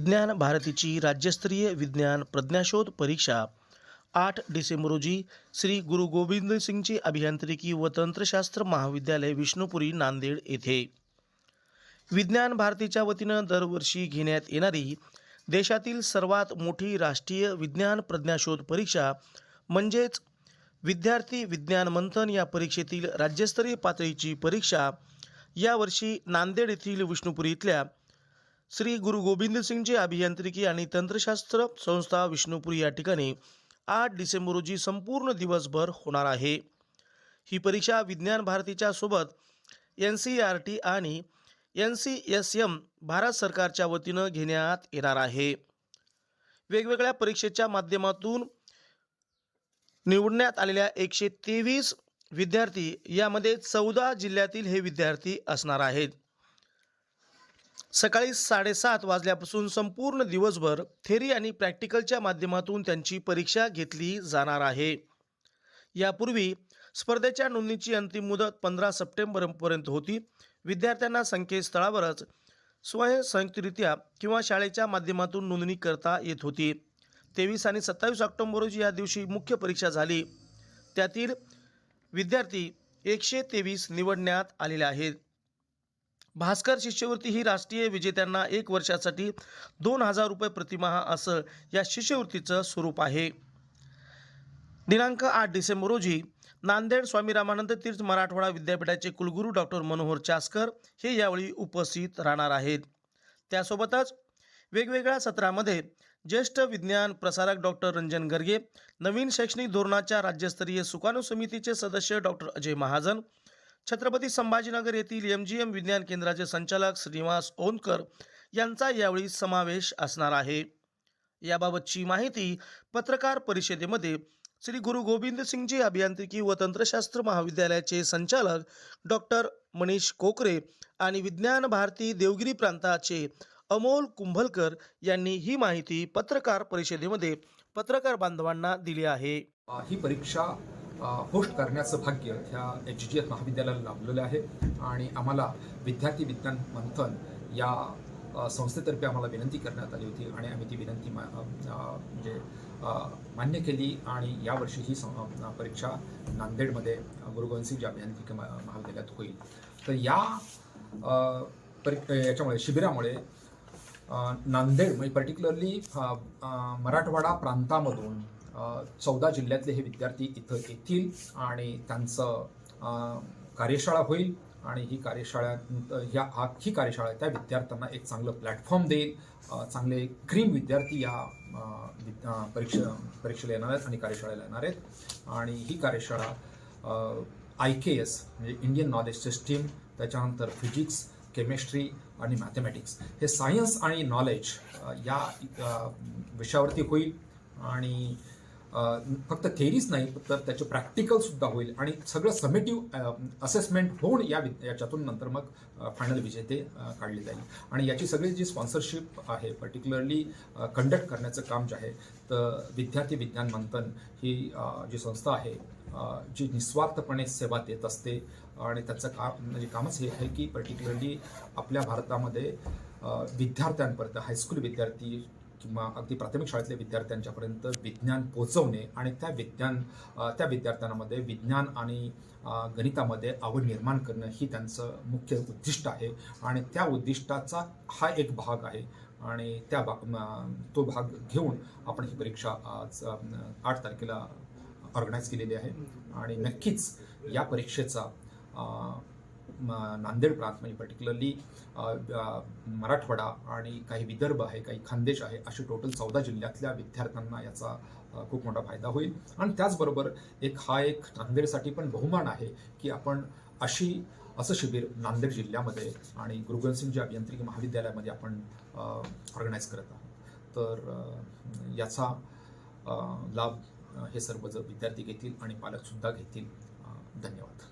विज्ञान भारतीची राज्यस्तरीय विज्ञान प्रज्ञाशोध परीक्षा. आठ डिसेंबर रोजी श्री गुरु गोविंद सिंगजी अभियांत्रिकी व तंत्रशास्त्र महाविद्यालय विष्णुपुरी नांदेड येथे. विज्ञान भारतीच्या वतीनं दरवर्षी घेण्यात येणारी देशातील सर्वात मोठी राष्ट्रीय विज्ञान प्रज्ञाशोध परीक्षा म्हणजेच विद्यार्थी विज्ञान मंथन या परीक्षेतील राज्यस्तरीय पातळीची परीक्षा यावर्षी नांदेड येथील विष्णुपुरी इथल्या श्री गुरु गोविंद सिंगजी अभियांत्रिकी आणि तंत्रशास्त्र संस्था विष्णुपुरी या ठिकाणी आठ डिसेंबर रोजी संपूर्ण दिवसभर होणार आहे. ही परीक्षा विज्ञान भारतीच्या सोबत एन सी आर टी आणि N C S M Bharat सरकारच्या वतीनं घेण्यात येणार आहे. वेगवेगळ्या परीक्षेच्या माध्यमातून निवडण्यात आलेल्या एकशे तेवीस विद्यार्थी यामध्ये चौदा जिल्ह्यातील हे विद्यार्थी असणार आहेत. सकाळी साडेसात वाजल्यापासून संपूर्ण दिवसभर थेरी आणि प्रॅक्टिकलच्या माध्यमातून त्यांची परीक्षा घेतली जाणार आहे. यापूर्वी स्पर्धेच्या नोंदणीची अंतिम मुदत पंधरा सप्टेंबरपर्यंत होती. विद्यार्थ्यांना संकेतस्थळावरच स्वयंसंयुक्तरित्या किंवा शाळेच्या माध्यमातून नोंदणी करता येत होती. तेवीस आणि सत्तावीस ऑक्टोबर रोजी या दिवशी मुख्य परीक्षा झाली. त्यातील विद्यार्थी एकशे तेवीस निवडण्यात आलेले आहेत. भास्कर शिष्यवृत्ती ही राष्ट्रीय विजेत्यांना एक वर्षासाठी दोन हजार रुपये प्रतिमाह असं या शिष्यवृत्तीचं स्वरूप आहे. दिनांक आठ डिसेंबर रोजी नांदेड स्वामी रामानंद तीर्थ मराठवाडा विद्यापीठाचे कुलगुरू डॉक्टर मनोहर चासकर हे यावेळी उपस्थित राहणार आहेत. त्यासोबतच वेगवेगळ्या सत्रामध्ये ज्येष्ठ विज्ञान प्रसारक डॉक्टर रंजन गर्गे नवीन शैक्षणिक धोरणाच्या राज्यस्तरीय सुकाणू समितीचे सदस्य डॉक्टर अजय महाजन छत्रपती संभाजीनगर येथील एम जी एम विज्ञान केंद्राचे संचालक श्रीनिवास ओनकर यांचा यावेळी समावेश असणार आहे. याबाबतची माहिती पत्रकार परिषदेमध्ये श्री गुरु गोविंद सिंगजी अभियांत्रिकी व तंत्रशास्त्र महाविद्यालयाचे संचालक डॉक्टर मनीष कोकरे आणि विज्ञान भारती देवगिरी प्रांताचे अमोल कुंभलकर यांनी ही माहिती पत्रकार परिषदेमध्ये पत्रकार बांधवांना दिली आहे. ही परीक्षा होस्ट करण्याचं भाग्य ह्या एच जी एफ महाविद्यालयाला लाभलेलं आहे. आणि आम्हाला विद्यार्थी विज्ञान मंथन या संस्थेतर्फे आम्हाला विनंती करण्यात आली होती आणि आम्ही ती विनंती मा म्हणजे मान्य केली. आणि यावर्षी ही परीक्षा नांदेडमध्ये गुरु गोविंदसिंग अभियांत्रिकी महाविद्यालयात होईल. तर या परी याच्यामुळे शिबिरामुळे नांदेड म्हणजे पर्टिक्युलरली मराठवाडा प्रांतामधून चौदा जिल्ह्यातले हे विद्यार्थी इथं येतील आणि त्यांचं कार्यशाळा होईल आणि ही कार्यशाळा ह्या हा ही कार्यशाळा त्या विद्यार्थ्यांना एक चांगलं प्लॅटफॉर्म देईल. चांगले क्रीम विद्यार्थी या अ, परीक्षा परीक्षेला येणार आहेत आणि कार्यशाळेला येणार आहेत. आणि ही कार्यशाळा आय के एस म्हणजे इंडियन नॉलेज सिस्टीम त्याच्यानंतर फिजिक्स केमिस्ट्री आणि मॅथमॅटिक्स हे सायन्स आणि नॉलेज या विषयावरती होईल. आणि फक्त थेरीच नाही तर त्याचे प्रॅक्टिकलसुद्धा होईल. आणि सगळं समेटिव्ह असेसमेंट होऊन या वि- याच्यातून नंतर मग फायनल विजेते काढले जाईल. आणि याची सगळी जी स्पॉन्सरशिप आहे पर्टिक्युलरली कंडक्ट करण्याचं काम जे आहे तर विद्यार्थी विज्ञान मंथन ही जी संस्था आहे जी निस्वार्थपणे सेवा देत असते. आणि त्याचं काम म्हणजे कामच हे आहे की पर्टिक्युलरली आपल्या भारतामध्ये विद्यार्थ्यांपर्यंत हायस्कूल विद्यार्थी किंवा अगदी प्राथमिक शाळेतल्या विद्यार्थ्यांच्यापर्यंत विज्ञान पोचवणे आणि त्या विज्ञान त्या विद्यार्थ्यांमध्ये विज्ञान आणि गणितामध्ये आवड निर्माण करणं ही त्यांचं मुख्य उद्दिष्ट आहे. आणि त्या उद्दिष्टाचा हा एक भाग आहे. आणि त्या भाग तो भाग घेऊन आपण ही परीक्षा आज आठ तारखेला ऑर्गनाईज केलेली आहे. आणि नक्कीच या परीक्षेचा नांदेड प्रांत म्हणजे पर्टिक्युलरली मराठवाडा आणि काही विदर्भ आहे काही खानदेश आहे असे टोटल चौदा जिल्ह्यातल्या विद्यार्थ्यांना याचा खूप मोठा फायदा होईल. आणि त्याचबरोबर एक हा एक नांदेडसाठी पण बहुमान आहे की आपण अशी असं शिबिर नांदेड जिल्ह्यामध्ये आणि गुरु गोविंदसिंगजी अभियांत्रिकी महाविद्यालयामध्ये आपण ऑर्गनाईज करत आहोत. तर याचा लाभ हे सर्व जर विद्यार्थी घेतील आणि पालकसुद्धा घेतील धन्यवाद.